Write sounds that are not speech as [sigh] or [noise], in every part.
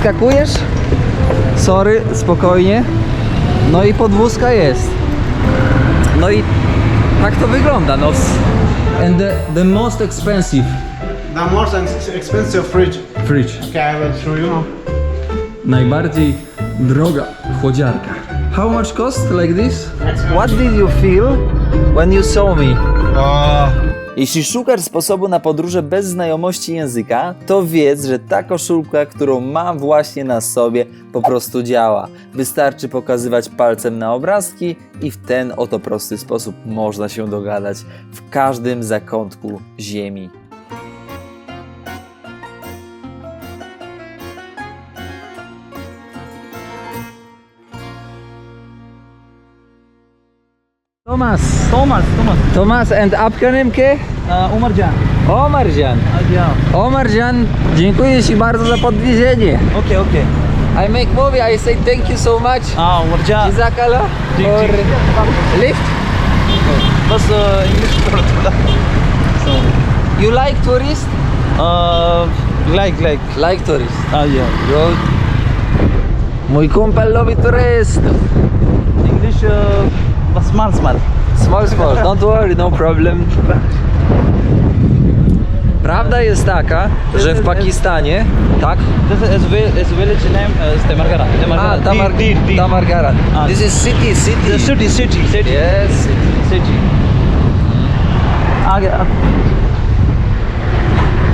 Wskakujesz? Sorry, spokojnie. No i podwózka jest. No i tak to wygląda, no. And the, the most expensive The most ex- expensive fridge. fridge. Okay, I will show you. Najbardziej droga chłodziarka. How much cost like this? What did you feel when you saw me? Jeśli szukasz sposobu na podróże bez znajomości języka, to wiedz, że ta koszulka, którą mam właśnie na sobie, po prostu działa. Wystarczy pokazywać palcem na obrazki i w ten oto prosty sposób można się dogadać w każdym zakątku ziemi. Thomas, Thomas, Thomas. Thomas and Abkanym ke? Uh, Umar Jan. Omarjan. Uh, yeah. Omarjan, dziękuję Ci bardzo za podwiezienie. Okay, okay. I make movie, I say thank you so much. Ah, Umar Jan. Jazakallah Ji- for ji. lift. बस uh, English थोड़ा थोड़ा. So, You like tourist? uh, like like. Like tourist. Ah, yeah. Good. Mój kumpel lubi turystów. English uh, but small, small. Small, small, don't worry, no problem. Prawda jest taka, że w Pakistanie, tak? This is vil- village name is Tamargara. A, Tamargara. Tamar, Deer. Tamargaran. This is city, city. The city, city, city, Yes, city. city. Aage-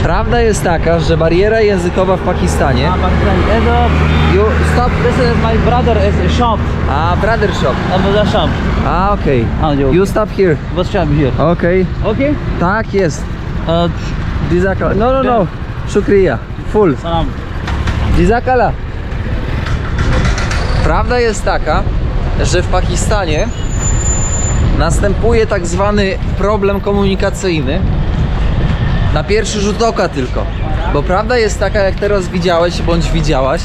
Prawda jest taka, że bariera językowa w Pakistanie. हाँ, Pakistan. Is a, You stop. this is my brother is a shop. A, brother shop. Another shop. A, okej. Ah, you- stop here. What shop here? Okej. Okay. Tak jest. Uh, Jizakala. No, no, no. Shukriya. Full. salam. Jizakala. Prawda jest taka, że w Pakistanie następuje tak zwany problem komunikacyjny. Na pierwszy rzut oka tylko. Bo prawda jest taka, jak teraz widziałeś bądź widziałaś,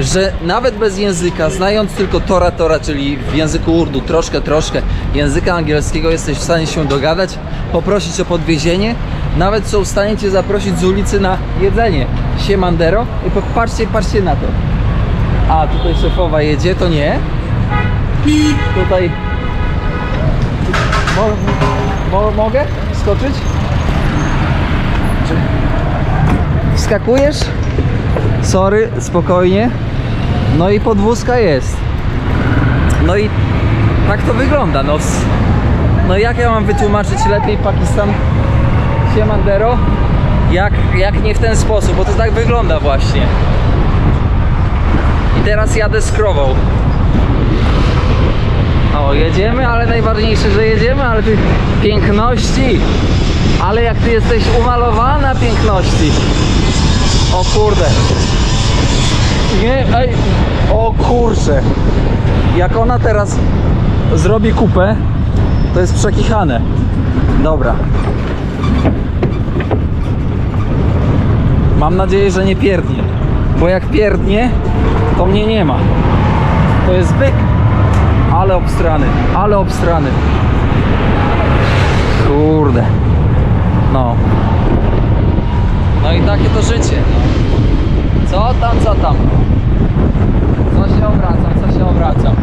że nawet bez języka, znając tylko Tora Tora, czyli w języku urdu, troszkę, troszkę języka angielskiego, jesteś w stanie się dogadać, poprosić o podwiezienie, nawet są w stanie Cię zaprosić z ulicy na jedzenie. Siemandero i patrzcie, patrzcie na to. A, tutaj szefowa jedzie, to nie. Tutaj... Mo, mo, mogę skoczyć? Czy... Wskakujesz? Sorry, spokojnie. No i podwózka jest. No i tak to wygląda. No, no jak ja mam wytłumaczyć lepiej Pakistan Siemandero? Jak, jak nie w ten sposób, bo to tak wygląda właśnie. I teraz jadę z krową. O, jedziemy, ale najważniejsze, że jedziemy, ale tych piękności. Ale jak ty jesteś umalowana piękności. O kurde. Nie, ej. O kurczę. Jak ona teraz zrobi kupę, to jest przekichane. Dobra. Mam nadzieję, że nie pierdnie. Bo jak pierdnie, to mnie nie ma. To jest byk. Ale obstrany, ale obstrany. Kurde. No. No i takie to życie. No. Co tam, co tam? Co się obracam, co się obracam?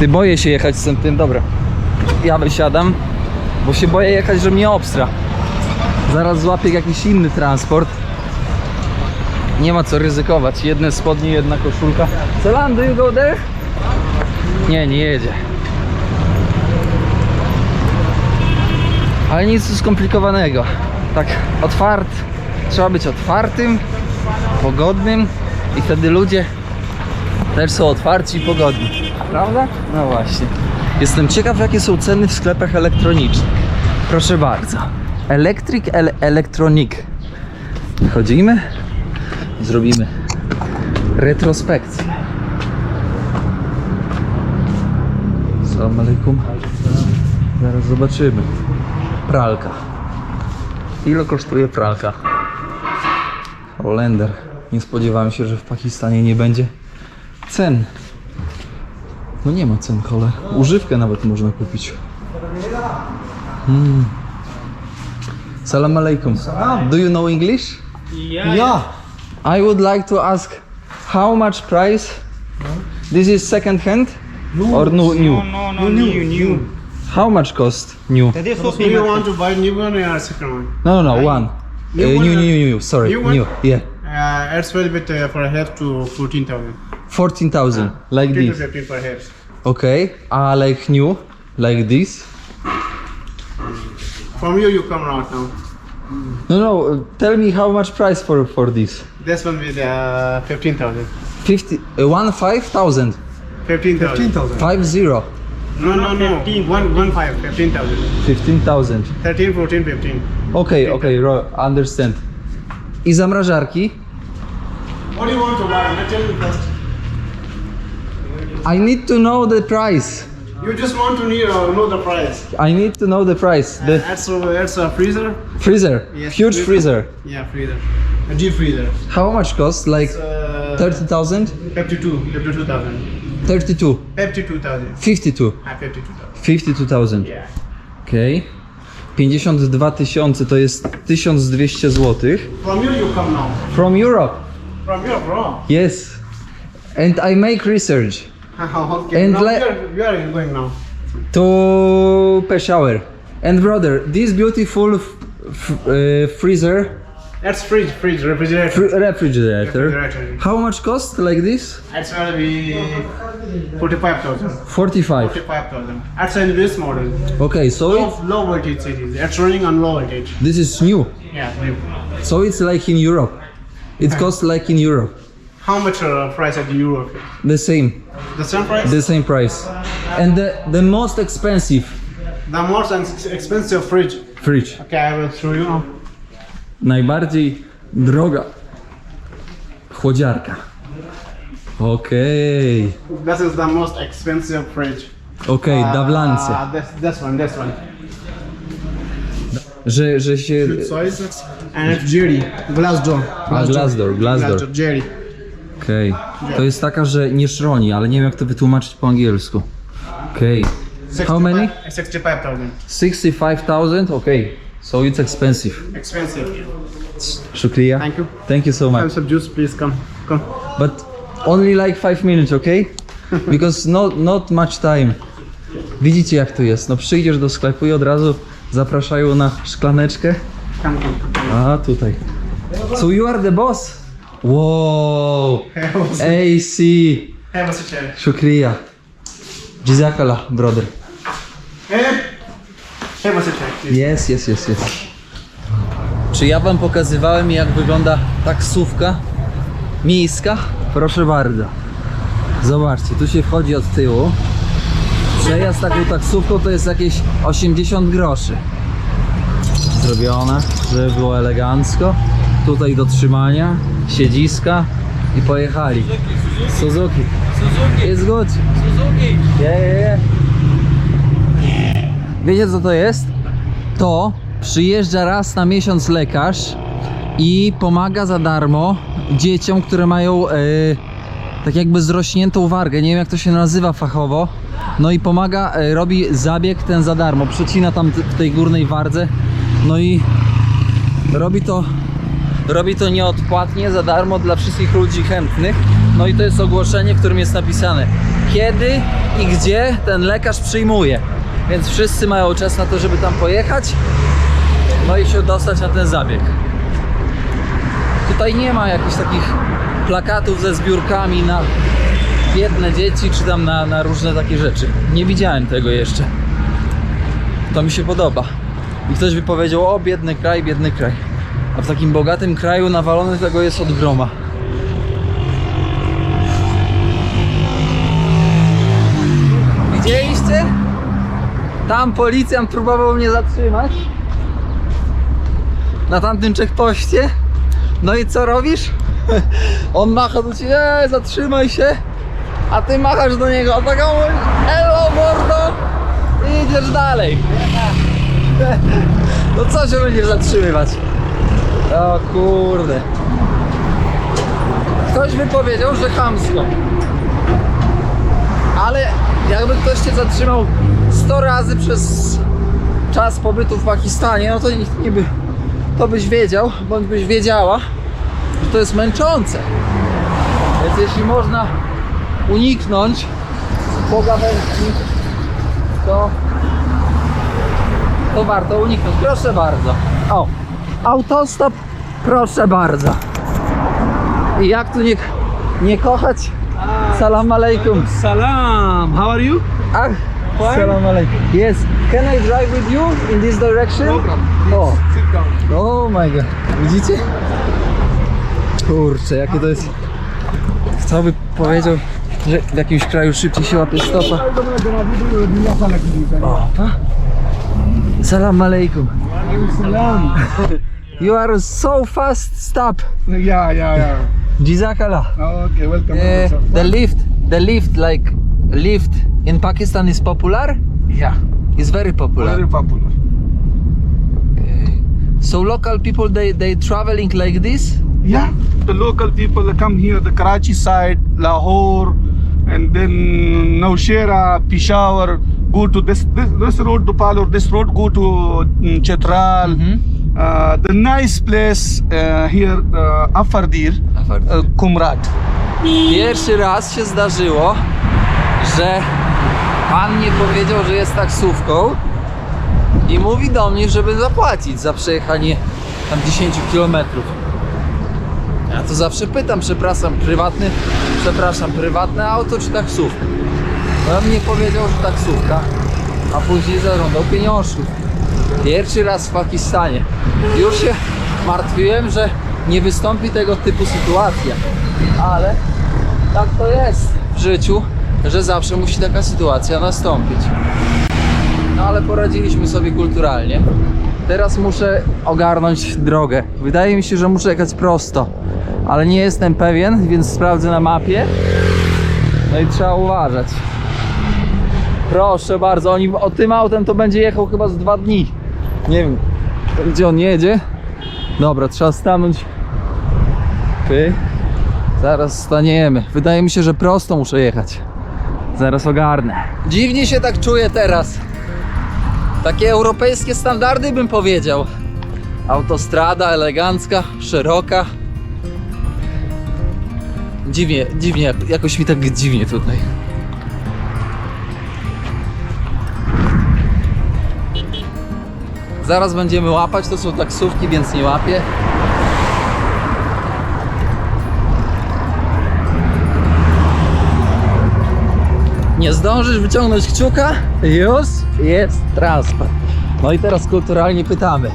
Ty boję się jechać z tym, dobra. Ja wysiadam, bo się boję jechać, że mnie obstra. Zaraz złapię jakiś inny transport. Nie ma co ryzykować. Jedne spodnie, jedna koszulka. Celan, do you go there? Nie, nie jedzie. Ale nic skomplikowanego. Tak otwart. Trzeba być otwartym, pogodnym i wtedy ludzie też są otwarci i pogodni. Prawda? No właśnie. Jestem ciekaw, jakie są ceny w sklepach elektronicznych. Proszę bardzo. Electric ele Electronic. Chodzimy, zrobimy retrospekcję. Salam alaikum. Zaraz zobaczymy. Pralka. Ile kosztuje pralka? Holender. Nie spodziewałem się, że w Pakistanie nie będzie cen. No nie ma cen, chole. Używkę nawet można kupić. Hmm. Salam alaikum. Do you know English? Yeah. I would like to ask how much price? This is second hand or no, new? No, no, new, new. How much cost new? That is so Do you want to buy new one or second one? No, no, no, one. New Uh, one, new, uh, new, new, sorry, new one? new. Yeah, Uh, it's very bit uh, for a head to 14,000. fourteen thousand, like 15 to this. 15 per head. Okay, uh, like new, like this. From you, you come out now. No, no. uh, Tell me how much price for for this? This one with uh, 15,000. Fifty, uh, one five thousand, 15,000. five zero, No, no, no. One, one five, 15,000. fifteen thousand. 13, 14, 15. Okay, okay, ro- understand. I zamrażarki. What do you want to buy? Let's tell me first. I need to know the price. You just want to need, uh, know the price. I need to know the price. The That's a, that's a freezer. freezer, Yes, huge freezer. Yeah, freezer. A deep freezer. How much cost? Like Uh, thirty thousand, 52, 52,000. Thirty-two, 52,000. fifty-two, Ah, 52,000. fifty-two thousand. Yeah. Okay. 52 tysiące to jest 1200 zł. From you, you come now. From Europe. From bro. Yes. And I make research [laughs] okay. And now where, where are you going now? to Peshawar. And brother, this beautiful f- f- uh, freezer, That's fridge, fridge, refrigerator. fr- refrigerator. Refrigerator. How much cost like this? That's gonna be 45,000. 45. 45,000. That's in this model. Okay, so Low, it, low voltage series. That's running on low voltage. this is new. Yeah. new. So it's like in Europe. It costs like in Europe. How much uh, price at Europe? The same. The same price? The same price. And the, the most expensive the most expensive fridge. fridge. Okay, I will show you now. Najbardziej droga chłodziarka. Okej. This is the most expensive fridge. Okej, Uh, dawlance. this, this one, this one. Że, że się... Size and it's Jerry. Glass door. A, glass door, glass door. Jerry. Okej. To jest taka, że nie szroni, ale nie wiem jak to wytłumaczyć po angielsku. Okej. How many? 65,000. 65,000? Okej. So it's expensive. Expensive. Shukriya. Thank you. Thank you so much. Have some juice, please come. Come. But only like 5 minutes, okay? [laughs] Because not, not much time. Widzicie jak to jest. No przyjdziesz do sklepu i od razu zapraszają na szklaneczkę. Come, come. come. A tutaj. So you are the boss? Wow. AC. Shukriya. Jizakala, brother. Hey. Please. Yes, yes, yes, yes. Czy ja wam pokazywałem jak wygląda taksówka miejska? Proszę bardzo. Zobaczcie, tu się wchodzi od tyłu. Przejazd taką taksówką to jest jakieś 80 groszy. Zrobione, żeby było elegancko. Tutaj do trzymania, siedziska i pojechali. Suzuki. Suzuki. Jest good. Suzuki. Yeah, yeah, yeah. Wiecie co to jest? To przyjeżdża raz na miesiąc lekarz i pomaga za darmo dzieciom, które mają e, tak jakby zrośniętą wargę. Nie wiem jak to się nazywa fachowo. No i pomaga, e, robi zabieg ten za darmo. Przecina tam w tej górnej wardze. No i robi to robi to nieodpłatnie, za darmo dla wszystkich ludzi chętnych. No i to jest ogłoszenie, w którym jest napisane kiedy i gdzie ten lekarz przyjmuje. Więc wszyscy mają czas na to, żeby tam pojechać, no i się dostać na ten zabieg. Tutaj nie ma jakichś takich plakatów ze zbiórkami na biedne dzieci, czy tam na, na różne takie rzeczy. Nie widziałem tego jeszcze. To mi się podoba. I ktoś by powiedział, o biedny kraj, biedny kraj. A w takim bogatym kraju nawalone tego jest od groma. Tam policjant próbował mnie zatrzymać. Na tamtym checkpoście. No i co robisz? [laughs] On macha do ciebie, zatrzymaj się. A ty machasz do niego, a taką elo mordo i idziesz dalej. [laughs] No co się będziesz zatrzymywać? O kurde. Ktoś by powiedział, że chamsko. Ale jakby ktoś cię zatrzymał 100 razy przez czas pobytu w Pakistanie, no to nikt nie by to byś wiedział, bądź byś wiedziała, to jest męczące. Więc jeśli można uniknąć pogawędki, to, to warto uniknąć. Proszę bardzo. O, autostop, proszę bardzo. I jak tu nie, nie kochać? Salam alaikum. Salam. How are you? Ach, salam alaikum. Yes, can I drive with you in this direction? O, Sit down. oh my god. Widzicie? Kurczę, jakie to jest... Kto by powiedział, że w jakimś kraju szybciej się łapie stopa? O? Salam alaikum. Salam. You are so fast, stop. Yeah, yeah, yeah. Jazakallah. Okay, welcome. Uh, the lift, the lift, like lift in Pakistan is popular. yeah, It's very popular. very popular. So local people they they traveling like this. Yeah, the local people that come here, the Karachi side, Lahore, and then Nowshera, Peshawar, go to this this, this road to Palor, this road go to mm, Chetral. Mhm. Uh, the nice place uh, here, uh, Afardir, uh, Kumrat. Pierwszy raz się zdarzyło, że pan nie powiedział, że jest taksówką i mówi do mnie, żeby zapłacić za przejechanie tam 10 km. Ja to zawsze pytam, przepraszam, prywatny, przepraszam, prywatne auto czy taksówka? No on mnie powiedział, że taksówka, a później zażądał pieniążków. Pierwszy raz w Pakistanie. Już się martwiłem, że nie wystąpi tego typu sytuacja, ale tak to jest w życiu, że zawsze musi taka sytuacja nastąpić. No ale poradziliśmy sobie kulturalnie. Teraz muszę ogarnąć drogę. Wydaje mi się, że muszę jechać prosto, ale nie jestem pewien, więc sprawdzę na mapie. No i trzeba uważać. Proszę bardzo, oni o tym autem to będzie jechał chyba z dwa dni. Nie wiem, gdzie on jedzie. Dobra, trzeba stanąć. Py. Zaraz staniemy. Wydaje mi się, że prosto muszę jechać. Zaraz ogarnę. Dziwnie się tak czuję teraz. Takie europejskie standardy bym powiedział. Autostrada elegancka, szeroka. Dziwnie, dziwnie, jakoś mi tak dziwnie tutaj. Zaraz będziemy łapać, to są taksówki, więc nie łapię. Nie zdążysz wyciągnąć kciuka? Już jest transport. No i teraz kulturalnie pytamy.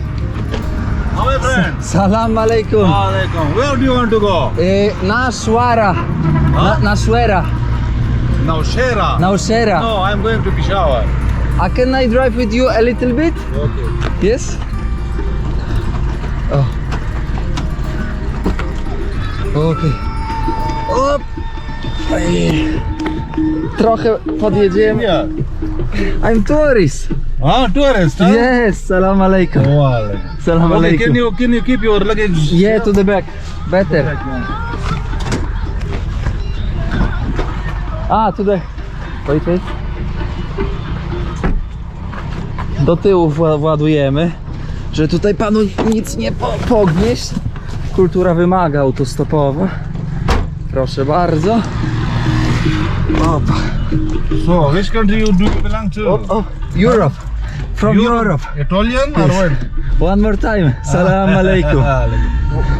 How my friend? [laughs] Salam alaikum. Alaikum. Where do you want to go? Y, na Szwara. Na, na Szwera. Now Shera. Na Uszera. No, I'm going to Peshawar. A can I drive with you a little bit? Okay. Yes? O. Okej. Op. Ej. Trochę podjedziemy. Yeah. I'm tourist. Ah, tourist, huh? Yes, salam alaikum. Walaikum. Salam Okay, alaikum. can you can you keep your luggage? Yeah, to the back. Better. A, tutaj. Wait, wait. Do tyłu wła- władujemy, że tutaj panu nic nie po pognieść. Kultura wymaga autostopowa. Proszę bardzo. So, which country you do you belong to? O, o, Europe. From Europe. Italian or what? One more time. Salam alaikum.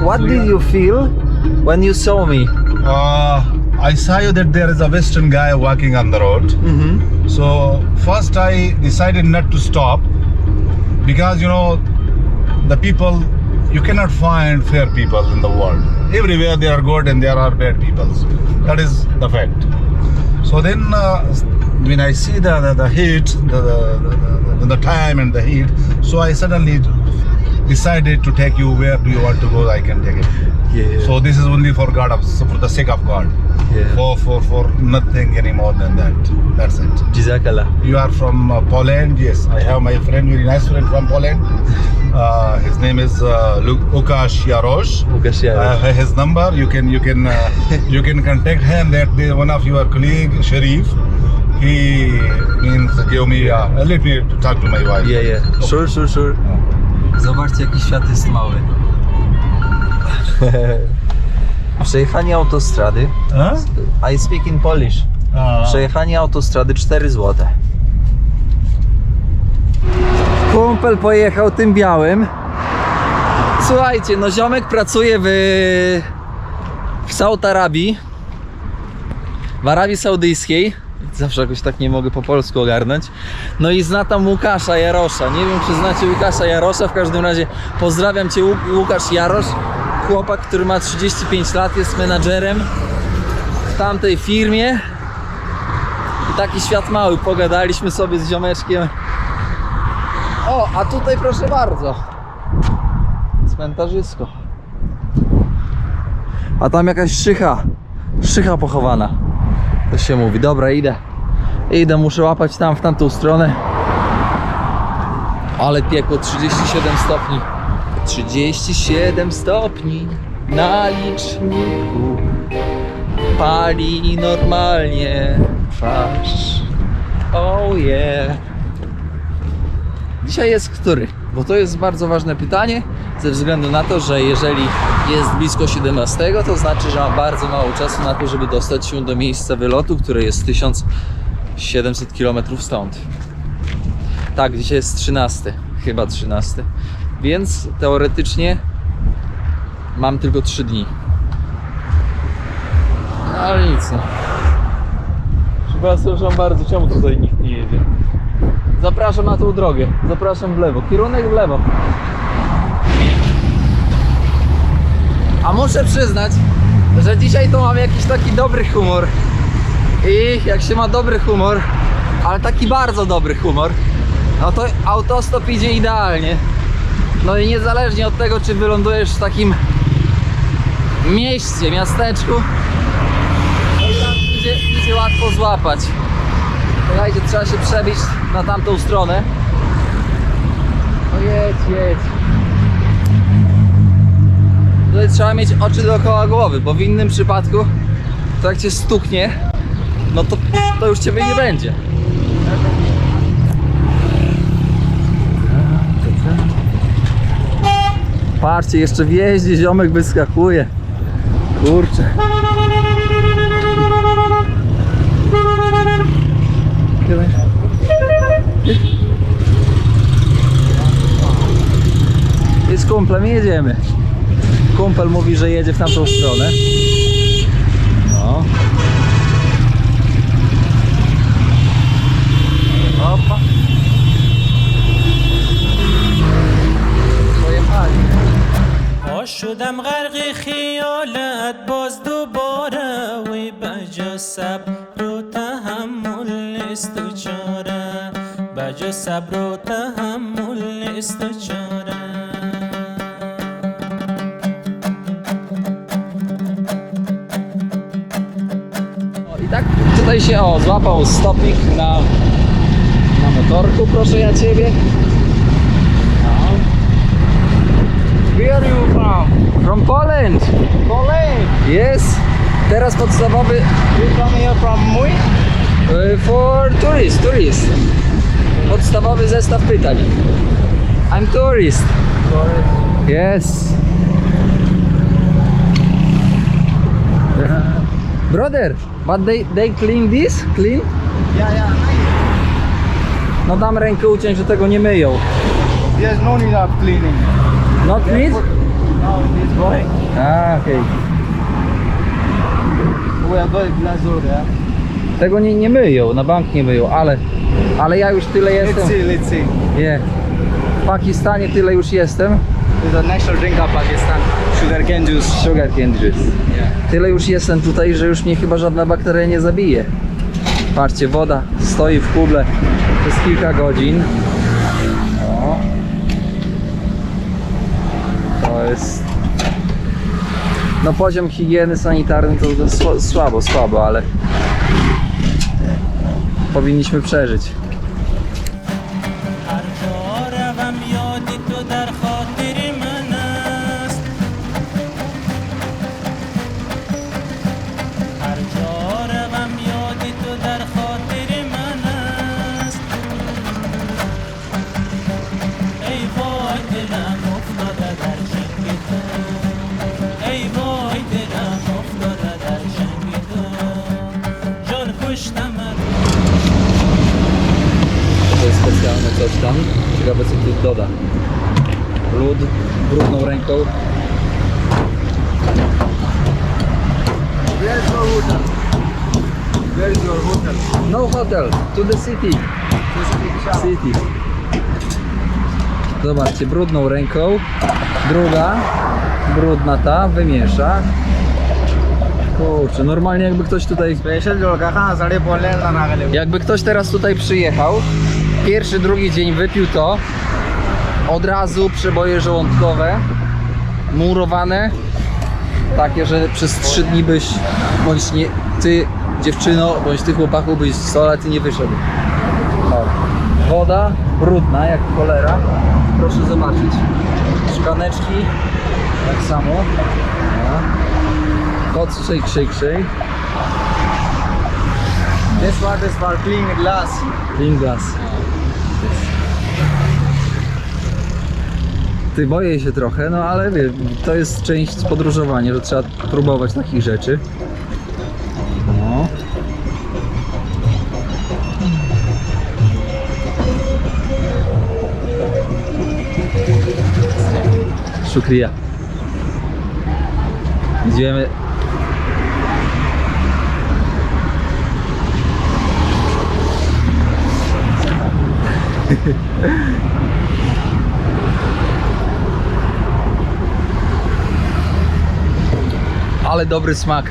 [laughs] What did you feel when you saw me? Uh, I saw you that there is a Western guy walking on the road. Mm-hmm. So first I decided not to stop because you know the people you cannot find fair people in the world. Everywhere they are good and there are bad people. That is the fact. So then uh, when I see the the, the heat, the the, the the time and the heat, so I suddenly decided to take you where do you want to go I can take it. Yeah. So this is only for God of for the sake of God. Yeah. For for for nothing any more than that. That's it. Jazakallah. You are from uh, Poland, yes. I have my friend, very nice friend from Poland. [laughs] Uh, his name is uh, Lu- Łukasz Jarosz. Łukasz I have his number. You can you can uh, [laughs] you can contact him. That the, one of your colleague Sharif. He means give me uh, let me talk to my wife. Yeah, yeah. Sure, sure, sure. Zobaczcie, jaki świat jest mały. [laughs] Przejechanie autostrady. Huh? I speak in Polish. Uh, Przejechanie autostrady 4 zł. Kumpel pojechał tym białym. Słuchajcie, no ziomek pracuje w, w Saud Arabii. W Arabii Saudyjskiej. Zawsze jakoś tak nie mogę po polsku ogarnąć. No i zna tam Łukasza Jarosza. Nie wiem, czy znacie Łukasza Jarosza. W każdym razie pozdrawiam Cię, Łuk- Łukasz Jarosz. Chłopak, który ma 35 lat, jest menadżerem w tamtej firmie. I taki świat mały, pogadaliśmy sobie z ziomeczkiem. O, a tutaj proszę bardzo. Cmentarzysko. A tam jakaś szycha. Szycha pochowana. To się mówi. Dobra, idę. Idę, muszę łapać tam w tamtą stronę. Ale piekło 37 stopni. 37 stopni na liczniku pali normalnie twarz. Oh yeah. Dzisiaj jest który? Bo to jest bardzo ważne pytanie, ze względu na to, że jeżeli jest blisko 17, to znaczy, że ma bardzo mało czasu na to, żeby dostać się do miejsca wylotu, które jest 1700 km stąd. Tak, dzisiaj jest 13, chyba 13. Więc teoretycznie mam tylko 3 dni. No, ale nic no. Przepraszam bardzo, czemu tutaj nikt nie jedzie? Zapraszam na tą drogę. Zapraszam w lewo. Kierunek w lewo. A muszę przyznać, że dzisiaj to mam jakiś taki dobry humor. I jak się ma dobry humor, ale taki bardzo dobry humor, no to autostop idzie idealnie. No i niezależnie od tego, czy wylądujesz w takim mieście, miasteczku, tam idzie, idzie łatwo złapać. Słuchajcie, trzeba się przebić na tamtą stronę. No jedź, jedź. Tutaj trzeba mieć oczy dookoła głowy, bo w innym przypadku to jak cię stuknie, no to, to już ciebie nie będzie. Patrzcie, jeszcze w jeździe ziomek wyskakuje. Kurczę. I z kumplem jedziemy. Kumpel mówi, że jedzie w tamtą stronę. خوش شدم غرق خیالت باز دوباره وی بجا صبر و تحمل نیست و چاره بجا صبر و تحمل نیست و چاره tak tutaj się o, złapał stopik na, na motorku, proszę ja ciebie. No. Are you from? From Poland! Poland. Yes! Teraz podstawowy You come here from Mui? y, for tourist, tourist. Podstawowy zestaw pytań. I'm tourist. Yes. [laughs] Brother, but they, they clean this? Clean? Yeah, yeah. No dam rękę uciąć, że tego nie myją. There's no need of cleaning. Not need? Now it is going. A, okej. We are going yeah. Tego nie, nie myją, na bank nie myją, ale, ale ja już tyle Let's jestem. see, let's see. Nie. W Pakistanie tyle już jestem. It's a national drink of Pakistan. Sugarcane juice. Sugar cane juice. Yeah. Tyle już jestem tutaj, że już mnie chyba żadna bakteria nie zabije. Patrzcie, woda stoi w kuble przez kilka godzin. O. To jest... No poziom higieny sanitarny to, to sła- słabo, słabo, ale powinniśmy przeżyć. Zobaczcie, brudną ręką. Druga, brudna ta, wymiesza. Kurczę, normalnie jakby ktoś tutaj... Jakby ktoś teraz tutaj przyjechał, pierwszy, drugi dzień wypił to, od razu przeboje żołądkowe, murowane, takie, że przez trzy dni byś, bądź nie, ty dziewczyno, bądź ty chłopaku byś z solaty nie wyszedł. Woda brudna jak cholera, proszę zobaczyć. Szklaneczki tak samo. Hot shake, shake, shake. This water is for clean glass. Clean glass. Ty boję się trochę, no ale wie, to jest część podróżowania, że trzeba próbować takich rzeczy. Szukria. Idziemy ale dobry smak.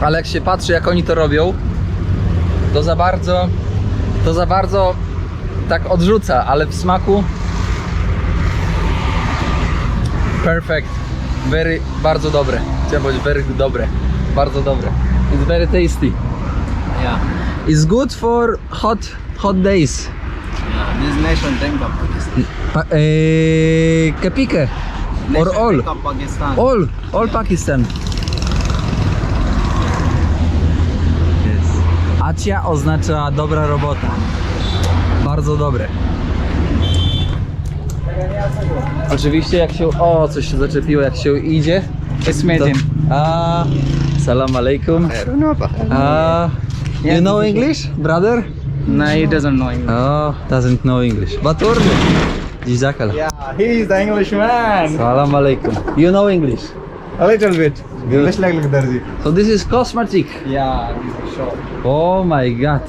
Ale jak się patrzy, jak oni to robią, to za bardzo, to za bardzo tak odrzuca, ale w smaku perfect, very, bardzo dobre. Chciałem powiedzieć very dobre, bardzo dobre. It's very tasty. Yeah. It's good for hot, hot days. yeah. This nation tank of Pakistan. Pa, eh, kapike. Or all. Pakistan. All, all Pakistan. Yes. Acia oznacza dobra robota. Bardzo dobre. Oczywiście jak się... O, coś się zaczepiło, jak się idzie. To, a, salam alaikum. A, you know English, brother? No, he doesn't know English. Oh, doesn't know English. But urdu. Jazakallah. Yeah, he is the Englishman. Salam alaikum. You know English? A little bit. Good. like look Darzi. So this is cosmetic. Yeah, this is short. Oh my god.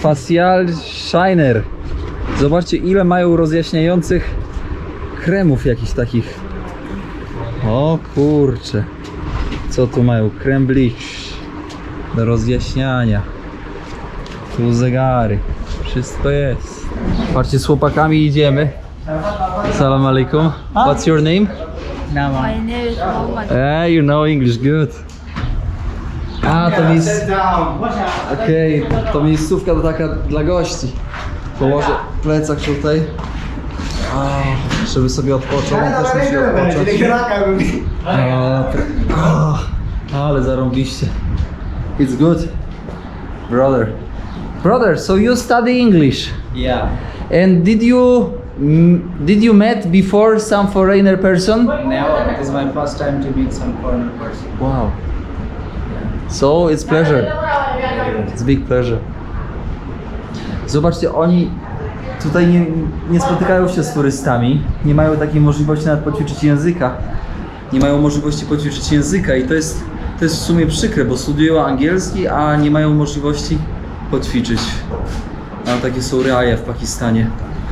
Facial Shiner. Zobaczcie ile mają rozjaśniających kremów jakichś takich. O kurcze. Co tu mają? Krem bleach. Do rozjaśniania. Tu zegary. Wszystko jest. Patrzcie, z chłopakami idziemy. Salam alaikum. What's your name? No, My name is you know English good. A, to miejsc... Okej, to miejscówka to taka dla gości. Położę plecak tutaj. A, żeby sobie odpoczął, on też musi odpocząć. A, a, ale zarąbiście. It's good. Brother. Brother, so you study English. Yeah. And did you... mm, Did you met before some foreigner person? Never. It is my first time to meet some foreign person. Wow. So it's pleasure. It's big pleasure. Zobaczcie, oni tutaj nie, nie spotykają się z turystami, nie mają takiej możliwości nawet poćwiczyć języka. Nie mają możliwości poćwiczyć języka i to jest, to jest w sumie przykre, bo studiują angielski, a nie mają możliwości poćwiczyć. A takie są realia w Pakistanie.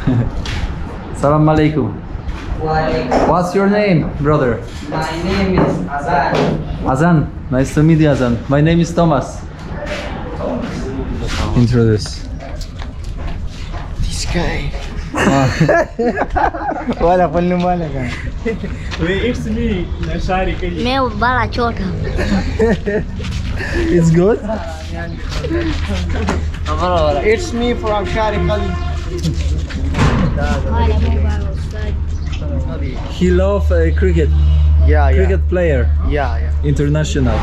[laughs] Salam alaikum. What's your name, brother? My name is Azan. Azan, nice to meet you, Azan. My name is Thomas. Introduce. This guy. [laughs] Wala पल्लू वाला का It's me, Nashari Kali. मैं बड़ा छोटा It's good. [laughs] It's me from Shari Kali. He love uh, cricket. Yeah, Cricket player, Yeah, yeah. international.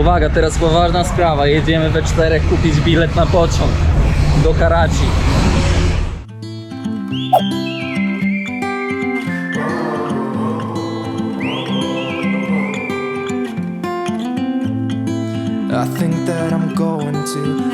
Uwaga, teraz poważna sprawa. Jedziemy we czterech kupić bilet na pociąg do Karachi. I think that I'm going to.